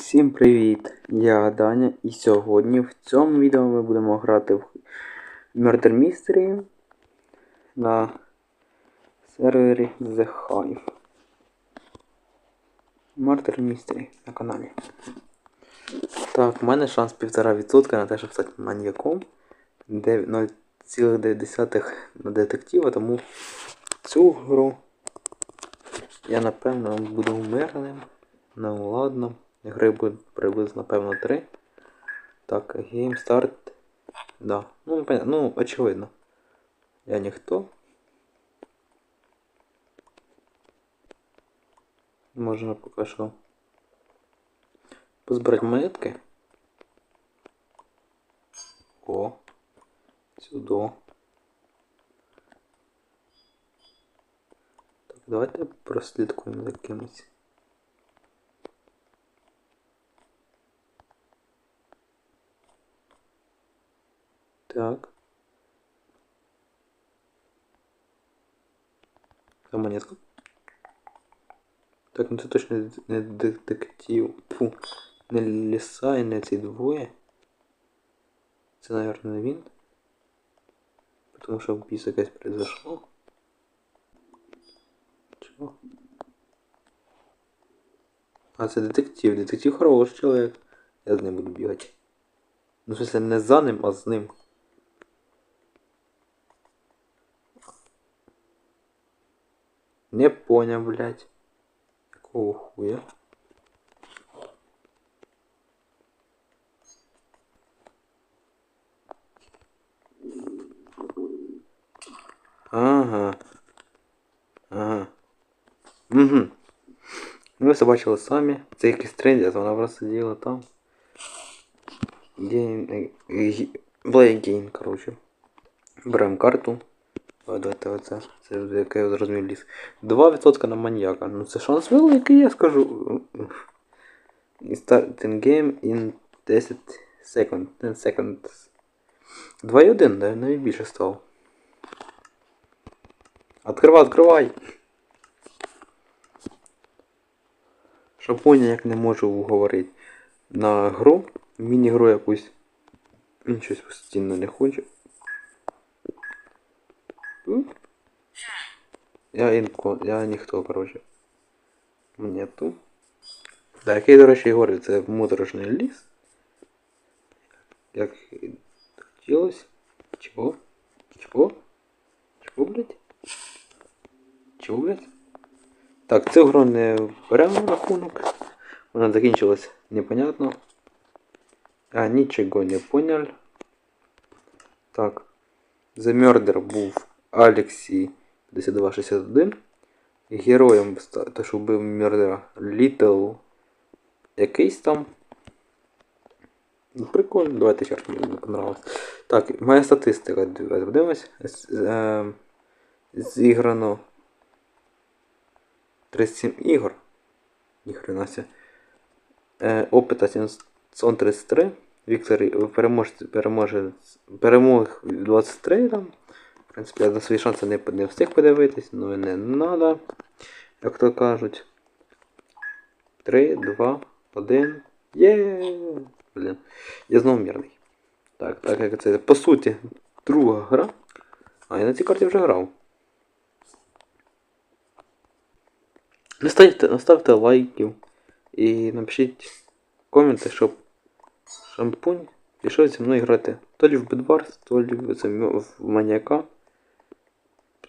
Усім привіт! Я Даня і сьогодні в цьому відео ми будемо грати в Murder Mystery на сервері The Hive. Murder Mystery на каналі. Так, у мене шанс 1,5% на те, щоб стати маньяком. 0,9 на детектива, тому цю гру я напевно буду умерним. Ну ладно. Гри буде приблизно, напевно, 3. Так, Start. Да. Ну, ну, очевидно. Я ніхто. Можна поки що позбирати монетки. О. Сюди. Так, давайте прослідкуємо за кимось. Так. Це монетка. Так, ну це точно не детектив. Фу. Не ліса і не ці двоє. Це, мабуть, не він. Потому що вбійство якесь произошло. Чого? А, це детектив. Детектив хороший чоловік. Я з ним буду бігати. Ну, в смысле, не за ним, а з ним. Не понял, блядь. Какого хуя? Ага. Ага. Угу. Ну, бачили самі. Це якийсь трендець, вона просто сиділа там. Гейм... Плей короче. Беремо карту. Давайте оце. Це яке я зрозумів ліс. 2% на маньяка. Ну це шанс великий, я скажу. Starting game in 10 секунд. 10 seconds. 2,1, да, навіть більше стало. Откривай, відкривай! Щоб поняв, як не можу говорити на гру, міні-гру якусь. Він щось постійно не хоче. Я інко, я ніхто, коротше. Нету. Да, який, до речі, говорю, це моторошний ліс. Як хотілося. Чого? Чого? Чого, блядь? Чого, блядь? Так, цю гру не беремо на рахунок. Вона закінчилась непонятно. А, нічого не понял. Так. The Murder був Алексій 5261. Героєм, те, що вбив Мюрдера, Літл якийсь там. Ну, Прикольно, давайте ще раз мені понравилось. Так, моя статистика, давайте подивимось. Е, зіграно 37 ігор. Ніхрена ся. Е, опита 733. Віктор перемог 23 там. В принципі, я на свої шанси не, не встиг подивитись, ну не треба, як то кажуть. 3, 2, 1. Є! Блін. Я знову мірний. Так, так як це. По суті, друга гра. А, я на цій карті вже грав. Не ставте, не ставте лайків і напишіть коменти, щоб шампунь пішов зі мною грати. То лі в Бедварс, то лі в маньяка.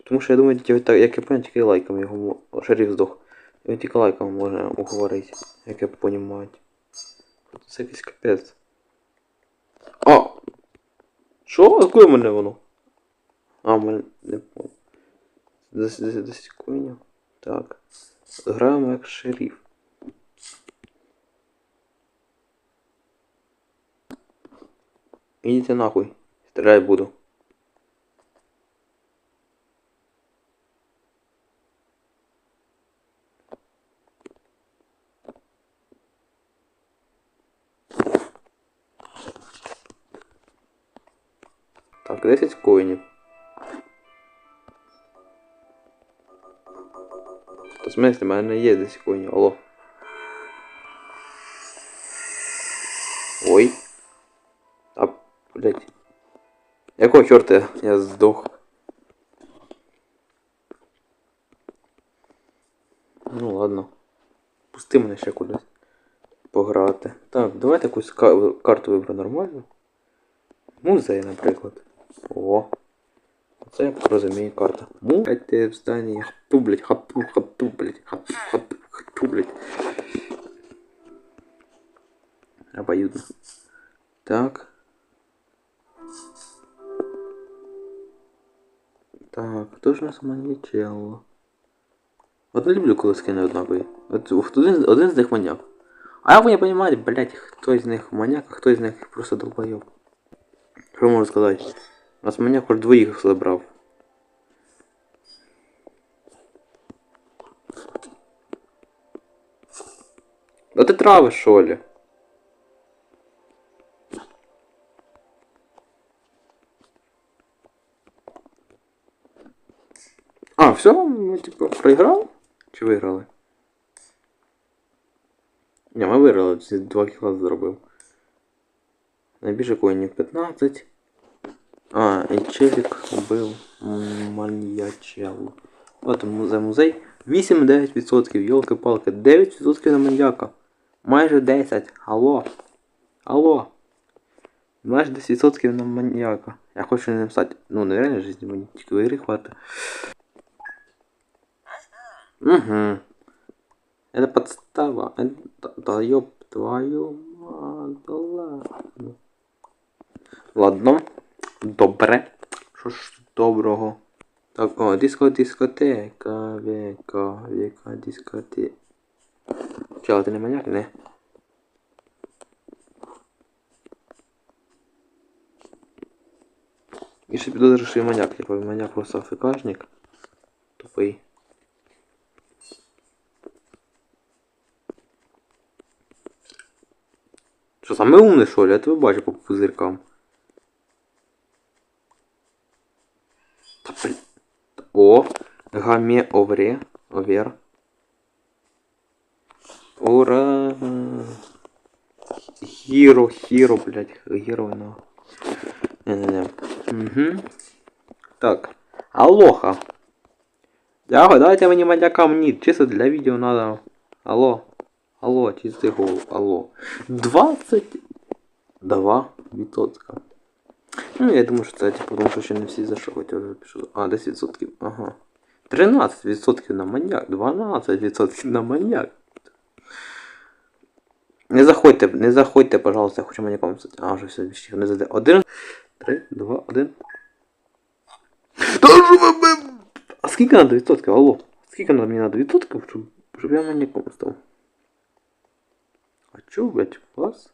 Тому що я думаю, як я понял, тільки лайками його шериф здох. Його тільки лайками можна уговорити, як я розумію. Це якийсь капець. А! Що? А коли мене воно? А, в мене не понял. 10, 10 коїнів. Так. Граємо як шериф. Идите нахуй. Стрелять буду. Так, 10 коїнів. В смысле, в мене є 10 коїнів, алло. Ой. А, блядь. Якого чорта я здох? Ну ладно. Пусти мене ще кудись. Пограти. Так, давайте якусь карту виберу нормальну. Музей, наприклад. О. Це я розумію карта. Му. Дайте в зданні. Хату, блядь, хату, хату, блядь, хату, хату, хату, блядь. Обоюдно. Так. Так, хто ж у нас маньячело? От не люблю, коли скини однакові. От от один, один з них маньяк. А ви не розумієте, блядь, хто з них маньяк, а хто з них просто долбойоб. Що можу сказати? Маньяк хоч двоїх забрав. Да ти травиш, що ли? А, все, ми типу проіграли? Чи виграли? Ні, ми виграли, два кіла зробив. Найбільше коїнів 15. А, і челік убив м, маньячелу. От музей музей. 8-9%, йолки-палки, 9% на маньяка. Майже 10. Алло. Алло. Майже 10% на маньяка. Я хочу не написати. Ну, не в реальній житті, мені тільки в ігрі хватить. Угу. Это подстава. Это, да ёб твою мать, да ладно. Ладно. Добре. Що ж доброго? Так, о, диско, дискотека, века, века, дискотека. Чого, ти не маньяк, не? І ще підозрюю, що я маньяк, типу, маньяк просто афікажник. Тупий. Що саме умний, що ли? Я тебе бачу по пузиркам. О, гаме овре, овер. Ура! Хіро, хіро, блядь, хіро, ну. Не-не-не. Угу. Так. Алоха. Дякую, дайте мені маньякам ні, чисто для відео надо. Алло. Алло, чистий гол, алло. 22 відсотка. Ну, я думаю, що це, типу, тому що ще не всі хоча вже пішли. А, 10 відсотків, ага. 13 відсотків на маньяк, 12 відсотків на маньяк. Не заходьте, не заходьте, пожалуйста, я хочу маньяком стати. А, вже все, більше не зайде. Один, три, два, один. А скільки надо відсотків, алло? Скільки надо мені надо відсотків, щоб, щоб я маньяком став? А чё, блядь, вас?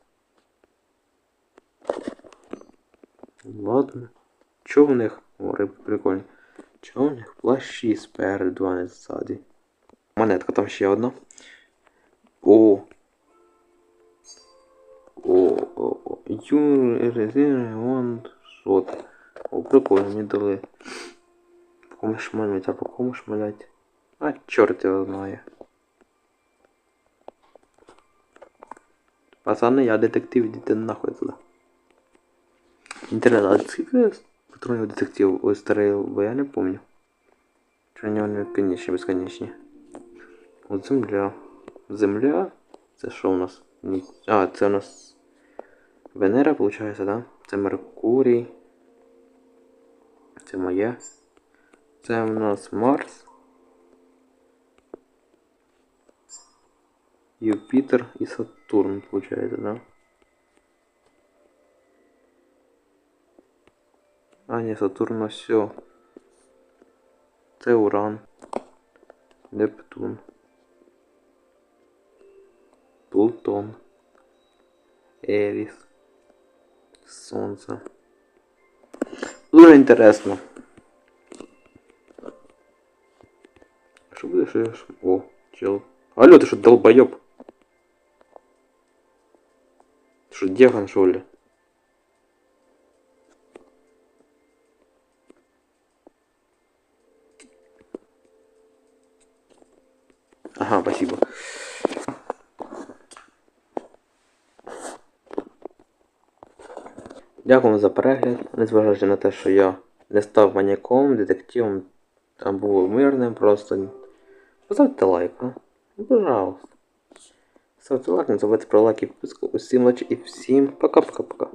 Ладно. Чо в них? О, рибки прикольні. Чо в них плащі спереду, а не ззаді? Монетка там ще одна. О. О, о, о. Ремонт. Шот. О, прикольно, мені дали. По кому шмалять, а по кому шмалять? А, чорт його знає. Пацани, я детектив, йдите нахуй туди. Інтересно, а скільки патронів детектив старий, бо я не помню. Вони конечні, безконечні. От земля. Земля. Це що у нас? А, це у нас Венера, виходить, да? Це Меркурій. Це моє. Це у нас Марс. Юпитер и Сатурн, получается, да? А, не, Сатурн, все. Це Уран. Нептун. Плутон. Эрис. Солнце. Дуже інтересно. Що буде, що я ж... О, чел. Алло, ти що долбойоб? Ты что, деган, что ли? Дякую за перегляд, незважаючи на те, що я не став маніком, детективом, а був мирним просто. Поставте лайк, а? Ну, Пожалуйста. Ставте лайк, не забудьте про лайк і підписку. Усім лач і всім пока-пока-пока.